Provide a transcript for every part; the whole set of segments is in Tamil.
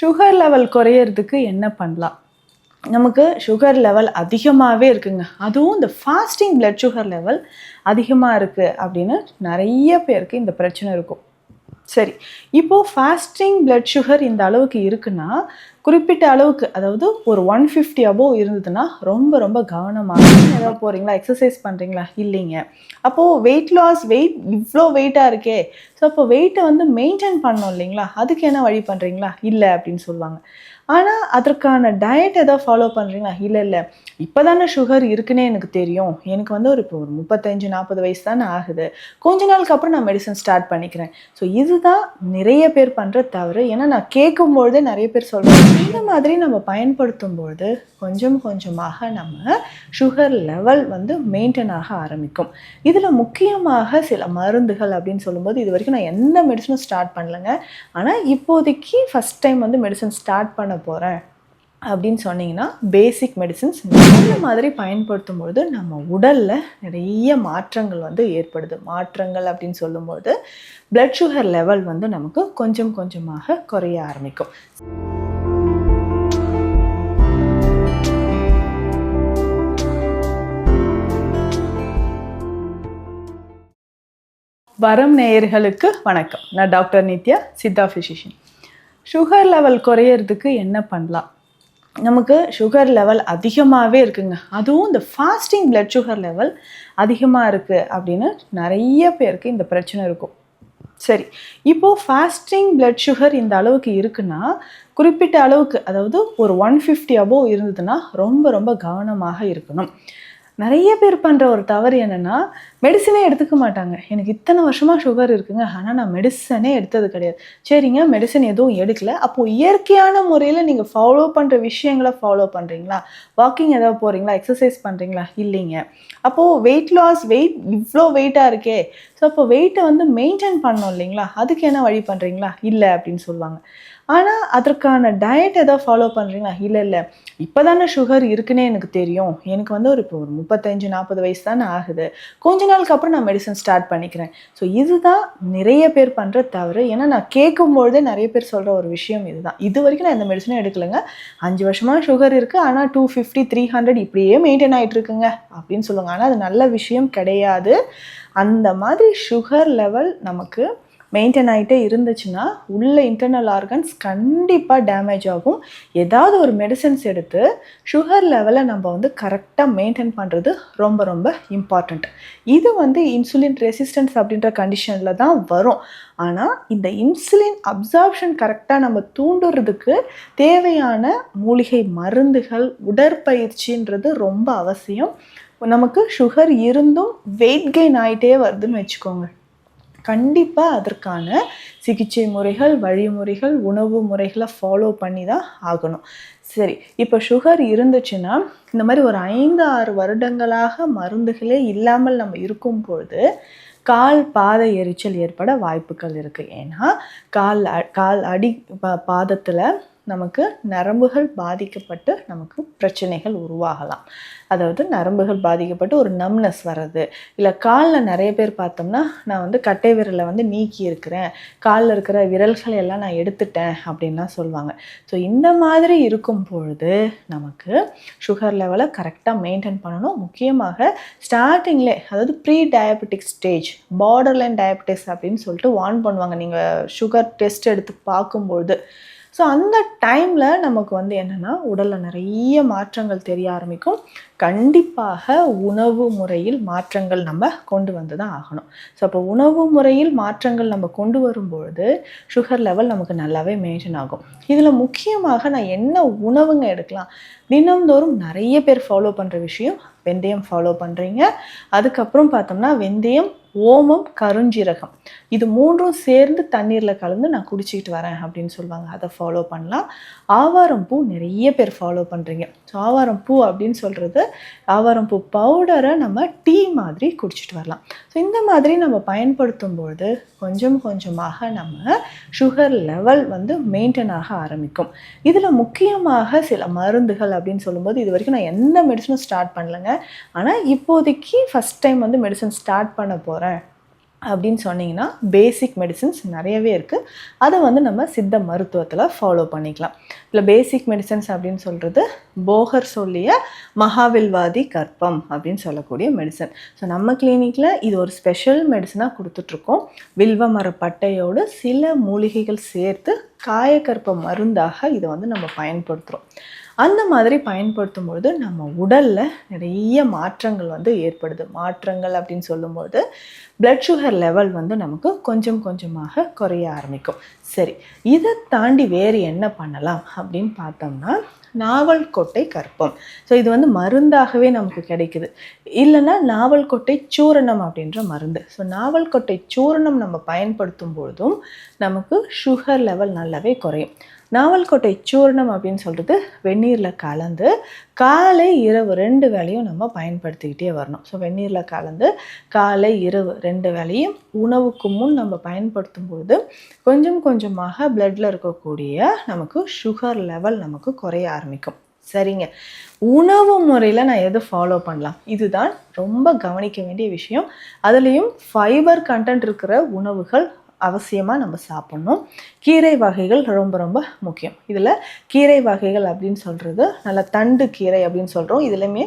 சுகர் லெவல் குறையிறதுக்கு என்ன பண்ணலாம்? நமக்கு சுகர் லெவல் அதிகமாகவே இருக்குங்க. அதுவும் இந்த ஃபாஸ்டிங் பிளட் சுகர் லெவல் அதிகமாக இருக்குது அப்படின்னு நிறைய பேருக்கு இந்த பிரச்சனை இருக்கும். சரி இப்போது ஃபாஸ்டிங் பிளட் சுகர் இந்த அளவுக்கு இருக்குன்னா குறிப்பிட்ட அளவுக்கு அதாவது ஒரு ஒன் ஃபிஃப்டி அபோவ் இருந்ததுன்னா ரொம்ப ரொம்ப கவனமாக ஏதாவது போகிறீங்களா எக்ஸசைஸ் பண்ணுறீங்களா இல்லைங்க. அப்போது வெயிட் லாஸ் வெயிட் இவ்வளோ வெயிட்டாக இருக்கே. ஸோ அப்போ வெயிட்டை வந்து மெயின்டைன் பண்ணோம் இல்லைங்களா? அதுக்கு என்ன வழி பண்ணுறீங்களா இல்லை அப்படின்னு சொல்லுவாங்க. ஆனால் அதற்கான டயட் எதாவது ஃபாலோ பண்ணுறீங்களா இல்லை இல்லை. இப்போ தானே சுகர் இருக்குன்னே எனக்கு தெரியும். எனக்கு வந்து ஒரு இப்போ ஒரு முப்பத்தஞ்சு நாற்பது வயசு தானே ஆகுது. கொஞ்ச நாளுக்கு அப்புறம் நான் மெடிசன் ஸ்டார்ட் பண்ணிக்கிறேன். ஸோ இதுதான் நிறைய பேர் பண்ணுற தவறு ஏன்னா நான் கேட்கும்பொழுதே நிறைய பேர் சொல்கிறேன் இந்த மாதிரி நம்ம பயன்படுத்தும் பொழுது கொஞ்சம் கொஞ்சமாக நம்ம சுகர் லெவல் வந்து மெயின்டைன் ஆக ஆரம்பிக்கும். இதில் முக்கியமாக சில மருந்துகள் அப்படின்னு சொல்லும்போது இது வரைக்கும் நான் எந்த மெடிசனும் ஸ்டார்ட் பண்ணலைங்க. ஆனால் இப்போதைக்கு ஃபஸ்ட் டைம் வந்து மெடிசன் ஸ்டார்ட் பண்ண போகிறேன் அப்படின்னு சொன்னீங்கன்னா பேசிக் மெடிசின்ஸ் இந்த மாதிரி பயன்படுத்தும் பொழுது நம்ம உடலில் நிறைய மாற்றங்கள் வந்து ஏற்படுது. மாற்றங்கள் அப்படின்னு சொல்லும்போது பிளட் சுகர் லெவல் வந்து நமக்கு கொஞ்சம் கொஞ்சமாக குறைய ஆரம்பிக்கும். வரம் நேயர்களுக்கு வணக்கம். நான் doctor Nithya Siddha physician sugar level குறையிறதுக்கு என்ன பண்ணலாம்? நமக்கு சுகர் லெவல் அதிகமாகவே இருக்குங்க. அதுவும் இந்த ஃபாஸ்டிங் பிளட் சுகர் லெவல் அதிகமாக இருக்குது அப்படின்னு நிறைய பேருக்கு இந்த பிரச்சனை இருக்கும். சரி இப்போ ஃபாஸ்டிங் பிளட் சுகர் இந்த அளவுக்கு இருக்குன்னா குறிப்பிட்ட அளவுக்கு அதாவது ஒரு ஒன் ஃபிஃப்டி அபோவ் இருந்ததுன்னா ரொம்ப ரொம்ப கவனமாக இருக்கணும். நிறைய பேர் பண்ணுற ஒரு தவறு என்னென்னா மெடிசனே எடுத்துக்க மாட்டாங்க. எனக்கு இத்தனை வருஷமாக சுகர் இருக்குங்க. ஆனால் நான் மெடிசனே எடுத்தது கிடையாது. சரிங்க மெடிசன் எதுவும் எடுக்கல. அப்போது இயற்கையான முறையில் நீங்கள் ஃபாலோ பண்ணுற விஷயங்களை ஃபாலோ பண்ணுறீங்களா வாக்கிங் ஏதாவது போகிறீங்களா எக்ஸசைஸ் பண்ணுறீங்களா இல்லைங்க. அப்போது வெயிட் லாஸ் வெயிட் இவ்வளோ வெயிட்டாக இருக்கே. ஸோ அப்போ வெயிட்டை வந்து மெயின்டைன் பண்ணோம் இல்லைங்களா? அதுக்கு என்ன வழி பண்ணுறீங்களா இல்லை அப்படின்னு சொல்லுவாங்க. ஆனால் அதற்கான டயட் எதாவது ஃபாலோ பண்ணுறீங்களா இல்லை இல்லை. இப்போ தானே சுகர் இருக்குன்னே எனக்கு தெரியும். எனக்கு வந்து ஒரு இப்போ ஒரு முப்பத்தஞ்சு நாற்பது வயசு தானே ஆகுது. கொஞ்ச நாளுக்கு அப்புறம் நான் மெடிசன் ஸ்டார்ட் பண்ணிக்கிறேன். ஸோ இதுதான் நிறைய பேர் பண்ணுற தவறு. ஏன்னா நான் கேட்கும்பொழுதே நிறைய பேர் சொல்கிற ஒரு விஷயம் இதுதான். இது வரைக்கும் நான் இந்த மெடிசனும் எடுக்கலைங்க. அஞ்சு வருஷமாக சுகர் இருக்குது ஆனால் டூ ஃபிஃப்டி த்ரீ ஹண்ட்ரட் இப்படியே மெயின்டைன் ஆகிட்டு இருக்குங்க அப்படின்னு சொல்லுவாங்க. ஆனால் அது நல்ல விஷயம் கிடையாது. அந்த மாதிரி சுகர் லெவல் நமக்கு மெயின்டைன் ஆகிட்டே இருந்துச்சுன்னா உள்ள இன்டர்னல் ஆர்கன்ஸ் கண்டிப்பாக டேமேஜ் ஆகும். ஏதாவது ஒரு மெடிசன்ஸ் எடுத்து சுகர் லெவலை நம்ம வந்து கரெக்டாக மெயின்டைன் பண்ணுறது ரொம்ப ரொம்ப இம்பார்ட்டண்ட் இது வந்து இன்சுலின் ரெசிஸ்டன்ஸ் அப்படின்ற கண்டிஷனில் தான் வரும். ஆனால் இந்த இன்சுலின் அப்சார்ப்ஷன் கரெக்டாக நம்ம தூண்டுறதுக்கு தேவையான மூலிகை மருந்துகள் உடற்பயிற்சின்றது ரொம்ப அவசியம். நமக்கு சுகர் இருந்தும் வெயிட் கெயின் ஆகிட்டே வருதுன்னு வச்சுக்கோங்க. கண்டிப்பாக அதற்கான சிகிச்சை முறைகள் வழிமுறைகள் உணவு முறைகளை ஃபாலோ பண்ணி தான் ஆகணும். சரி இப்போ சுகர் இருந்துச்சுன்னா இந்த மாதிரி ஒரு ஐந்து ஆறு வருடங்களாக மருந்துகளே இல்லாமல் நம்ம இருக்கும் பொழுது கால் பாதை எரிச்சல் ஏற்பட வாய்ப்புகள் இருக்குது ஏன்னா கால் அ- கால் அடி பா பாதத்தில் நமக்கு நரம்புகள் பாதிக்கப்பட்டு நமக்கு பிரச்சனைகள் உருவாகலாம். அதாவது நரம்புகள் பாதிக்கப்பட்டு ஒரு நம்னஸ் வர்றது. இல்லை காலில் நிறைய பேர் பார்த்தோம்னா நான் வந்து கட்டை விரலை வந்து நீக்கி இருக்கிறேன். காலில் இருக்கிற விரல்களை எல்லாம் நான் எடுத்துட்டேன் அப்படின்லாம் சொல்லுவாங்க ஸோ இந்த மாதிரி இருக்கும் பொழுது நமக்கு சுகர் லெவலை கரெக்டாக மெயின்டைன் பண்ணணும். முக்கியமாக ஸ்டார்டிங்லே அதாவது pre diabetic stage borderline diabetes அப்படின்னு சொல்லிட்டு வார்ன் பண்ணுவாங்க. நீங்கள் சுகர் டெஸ்ட் எடுத்து பார்க்கும்பொழுது ஸோ அந்த டைமில் நமக்கு வந்து என்னென்னா உடலில் நிறைய மாற்றங்கள் தெரிய ஆரம்பிக்கும். கண்டிப்பாக உணவு முறையில் மாற்றங்கள் நம்ம கொண்டு வந்து தான் ஆகணும். ஸோ அப்போ உணவு முறையில் மாற்றங்கள் நம்ம கொண்டு வரும்பொழுது சுகர் லெவல் நமக்கு நல்லாவே மெயின்டைன் ஆகும். இதில் முக்கியமாக நான் என்ன உணவுங்க எடுக்கலாம்? தினம்தோறும் நிறைய பேர் ஃபாலோ பண்ணுற விஷயம் வெந்தயம் ஃபாலோ பண்ணுறீங்க அதுக்கப்புறம் பார்த்தோம்னா வெந்தயம் ஓமம் கருஞ்சீரகம். இது மூன்றும் சேர்ந்து தண்ணீரில் கலந்து நான் குடிச்சிக்கிட்டு வரேன் அப்படின்னு சொல்லுவாங்க. அதை ஃபாலோ பண்ணலாம். ஆவாரம் பூ நிறைய பேர் ஃபாலோ பண்ணுறீங்க ஸோ ஆவாரம் பூ அப்படின்னு சொல்கிறது ஆவாரம் பூ பவுடரை நம்ம டீ மாதிரி குடிச்சிட்டு வரலாம். ஸோ இந்த மாதிரி நம்ம பயன்படுத்தும் பொழுது கொஞ்சம் கொஞ்சமாக நம்ம சுகர் லெவல் வந்து மெயின்டைன் ஆக ஆரம்பிக்கும். இதில் முக்கியமாக சில மருந்துகள் அப்படின்னு சொல்லும்போது இது வரைக்கும் நான் எந்த மெடிசனும் ஸ்டார்ட் பண்ணலைங்க. ஆனால் இப்போதைக்கு ஃபஸ்ட் டைம் வந்து மெடிசன் ஸ்டார்ட் பண்ண போகிறேன் அப்படின்னு சொன்னீங்கன்னா பேசிக் மெடிசின்ஸ் நிறையவே இருக்குது அதை வந்து நம்ம சித்த மருத்துவத்தில் ஃபாலோ பண்ணிக்கலாம். இல்லை பேசிக் மெடிசன்ஸ் அப்படின்னு சொல்கிறது போகர் சொல்லிய மகாவில்வாதி கற்பம் அப்படின்னு சொல்லக்கூடிய மெடிசன் ஸோ நம்ம கிளினிக்கில் இது ஒரு ஸ்பெஷல் மெடிசனாக கொடுத்துட்ருக்கோம் வில்வ மர பட்டையோடு சில மூலிகைகள் சேர்த்து காயக்கற்ப மருந்தாக இதை வந்து நம்ம பயன்படுத்துகிறோம் அந்த மாதிரி பயன்படுத்தும் பொழுது நம்ம உடலில் நிறைய மாற்றங்கள் வந்து ஏற்படுது. மாற்றங்கள் அப்படின்னு சொல்லும்போது பிளட் சுகர் லெவல் வந்து நமக்கு கொஞ்சம் கொஞ்சமாக குறைய ஆரம்பிக்கும். சரி இதை தாண்டி வேறு என்ன பண்ணலாம் அப்படின்னு பார்த்தோம்னா நாவல்கோட்டை கற்பம். ஸோ இது வந்து மருந்தாகவே நமக்கு கிடைக்குது. இல்லைன்னா நாவல்கொட்டை சூரணம் அப்படின்ற மருந்து. ஸோ நாவல்கோட்டை சூரணம் நம்ம பயன்படுத்தும் பொழுதும் நமக்கு சுகர் லெவல் நல்லாவே குறையும். நாவல்கோட்டை சூர்ணம் அப்படின்னு சொல்கிறது வெந்நீரில் கலந்து காலை இரவு ரெண்டு வேலையும் நம்ம பயன்படுத்திக்கிட்டே வரணும். ஸோ வெந்நீரில் கலந்து காலை இரவு ரெண்டு வேலையும் உணவுக்கு முன் நம்ம பயன்படுத்தும் பொழுது கொஞ்சம் கொஞ்சமாக பிளட்டில் இருக்கக்கூடிய நமக்கு சுகர் லெவல் நமக்கு குறைய ஆரம்பிக்கும். சரிங்க. உணவு முறையில் நான் எது ஃபாலோ பண்ணலாம்? இதுதான் ரொம்ப கவனிக்க வேண்டிய விஷயம். அதுலேயும் ஃபைபர் கண்டென்ட் இருக்கிற உணவுகள் அவசியமாக நம்ம சாப்பிட்ணும். கீரை வகைகள் ரொம்ப ரொம்ப முக்கியம். இதில் கீரை வகைகள் அப்படின்னு சொல்கிறது நல்ல தண்டு கீரை அப்படின்னு சொல்கிறோம் இதுலையுமே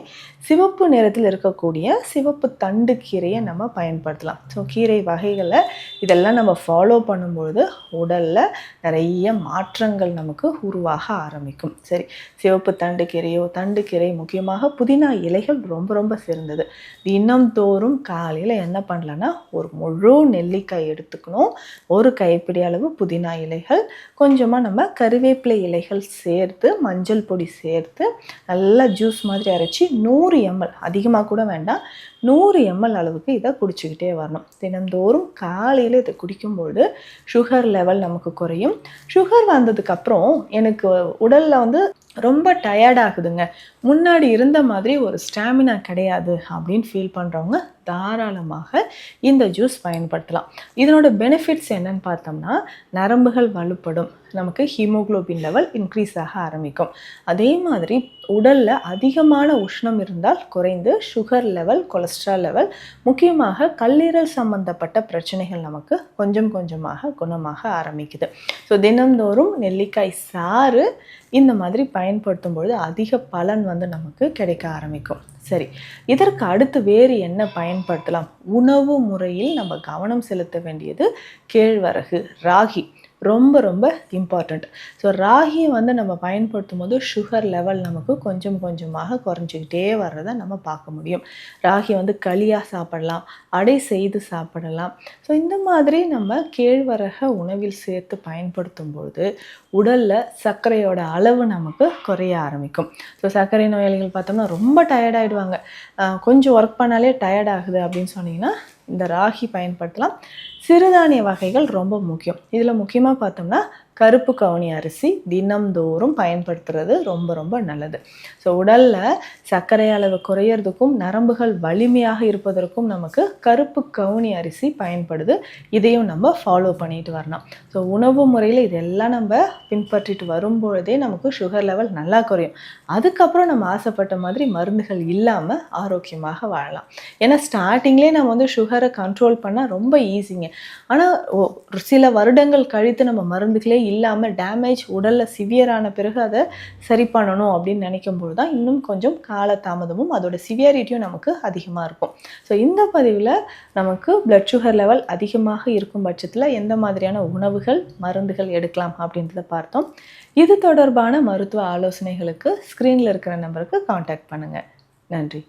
சிவப்பு நிறத்தில் இருக்கக்கூடிய சிவப்பு தண்டு கீரையை நம்ம பயன்படுத்தலாம். ஸோ கீரை வகைகளை இதெல்லாம் நம்ம ஃபாலோ பண்ணும்பொழுது உடலில் நிறைய மாற்றங்கள் நமக்கு உருவாக ஆரம்பிக்கும். சரி சிவப்பு தண்டு கீரையோ தண்டு கீரை முக்கியமாக புதினா இலைகள் ரொம்ப ரொம்ப சிறந்தது. தினம் தோறும் காலையில் என்ன பண்ணலன்னா ஒரு முழு நெல்லிக்காய் எடுத்துக்கணும். ஒரு கைப்பிடி அளவு புதினா இலைகள். கொஞ்சமாக நம்ம கருவேப்பிலை இலைகள் சேர்த்து மஞ்சள் பொடி சேர்த்து நல்லா ஜூஸ் மாதிரி அரைச்சி நூறு எம்எல் அதிகமாக கூட வேண்டாம். நூறு எம்எல் அளவுக்கு இதை குடிச்சிக்கிட்டே வரணும். தினந்தோறும் காலையில் இதை குடிக்கும்போது சுகர் லெவல் நமக்கு குறையும். சுகர் வந்ததுக்கப்புறம் எனக்கு உடலில் வந்து ரொம்ப டயர்டாகுதுங்க முன்னாடி இருந்த மாதிரி ஒரு ஸ்டாமினா கிடையாது அப்படின்னு ஃபீல் பண்ணுறவங்க தாராளமாக இந்த ஜூஸ் பயன்படுத்தலாம். இதனோட பெனிஃபிட்ஸ் என்னன்னு பார்த்தோம்னா நரம்புகள் வலுப்படும். நமக்கு ஹீமோகுளோபின் லெவல் இன்க்ரீஸ் ஆக ஆரம்பிக்கும். அதே மாதிரி உடலில் அதிகமான உஷ்ணம் இருந்தால் குறைந்து சுகர் லெவல் கொலஸ்ட்ரால் லெவல் முக்கியமாக கல்லீரல் சம்பந்தப்பட்ட பிரச்சனைகள் நமக்கு கொஞ்சம் கொஞ்சமாக குணமாக ஆரம்பிக்குது. ஸோ தினந்தோறும் நெல்லிக்காய் சாறு இந்த மாதிரி பயன்படுத்தும் பொழுது அதிக பலன் வந்து நமக்கு கிடைக்க ஆரம்பிக்கும். சரி இதற்கு அடுத்து வேறு என்ன பயன்படுத்தலாம்? உணவு முறையில் நம்ம கவனம் செலுத்த வேண்டியது கேழ்வரகு ராகி. ரொம்ப ரொம்ப இம்பார்ட்டண்ட் ஸோ ராகியை வந்து நம்ம பயன்படுத்தும் போது சுகர் லெவல் நமக்கு கொஞ்சம் கொஞ்சமாக குறைஞ்சிக்கிட்டே வர்றதை நம்ம பார்க்க முடியும். ராகி வந்து களியாக சாப்பிடலாம் அடை செய்து சாப்பிடலாம். ஸோ இந்த மாதிரி நம்ம கேழ்வரக உணவில் சேர்த்து பயன்படுத்தும் பொழுது உடலில் சர்க்கரையோட அளவு நமக்கு குறைய ஆரம்பிக்கும். ஸோ சர்க்கரை நோயாளிகள் பார்த்தோம்னா ரொம்ப டயர்டாயிடுவாங்க கொஞ்சம் ஒர்க் பண்ணாலே டயர்ட் ஆகுது அப்படின்னு சொன்னீங்கன்னா இந்த ராகி பயன்படுத்தலாம். சிறுதானிய வகைகள் ரொம்ப முக்கியம். இதில் முக்கியமாக பார்த்தோம்னா கருப்பு கவுனி அரிசி தினம்தோறும் பயன்படுத்துறது ரொம்ப ரொம்ப நல்லது. ஸோ உடலில் சர்க்கரை அளவு குறையிறதுக்கும் நரம்புகள் வலிமையாக இருப்பதற்கும் நமக்கு கருப்பு கவுனி அரிசி பயன்படுது. இதையும் நம்ம ஃபாலோ பண்ணிட்டு வரணும். ஸோ உணவு முறையில் இதெல்லாம் நம்ம பின்பற்றிட்டு வரும்பொழுதே நமக்கு சுகர் லெவல் நல்லா குறையும். அதுக்கப்புறம் நம்ம ஆசைப்பட்ட மாதிரி மருந்துகள் இல்லாமல் ஆரோக்கியமாக வாழலாம். ஏன்னா ஸ்டார்டிங்லேயே நம்ம வந்து சுகரை கண்ட்ரோல் பண்ணால் ரொம்ப ஈஸிங்க ஆனால் சில வருடங்கள் கழித்து நம்ம மருந்துகளே இல்லாமல் டேமேஜ் உடலில் சிவியரான பிறகு அதை சரி பண்ணணும் அப்படின்னு நினைக்கும்போது தான் இன்னும் கொஞ்சம் காலதாமதமும் அதோட சிவியாரிட்டியும் நமக்கு அதிகமாக இருக்கும். ஸோ இந்த பதிவில் நமக்கு பிளட் சுகர் லெவல் அதிகமாக இருக்கும் பட்சத்தில் எந்த மாதிரியான உணவுகள் மருந்துகள் எடுக்கலாம் அப்படின்றத பார்த்தோம். இது தொடர்பான மருத்துவ ஆலோசனைகளுக்கு ஸ்க்ரீனில் இருக்கிற நம்பருக்கு காண்டாக்ட் பண்ணுங்கள் நன்றி.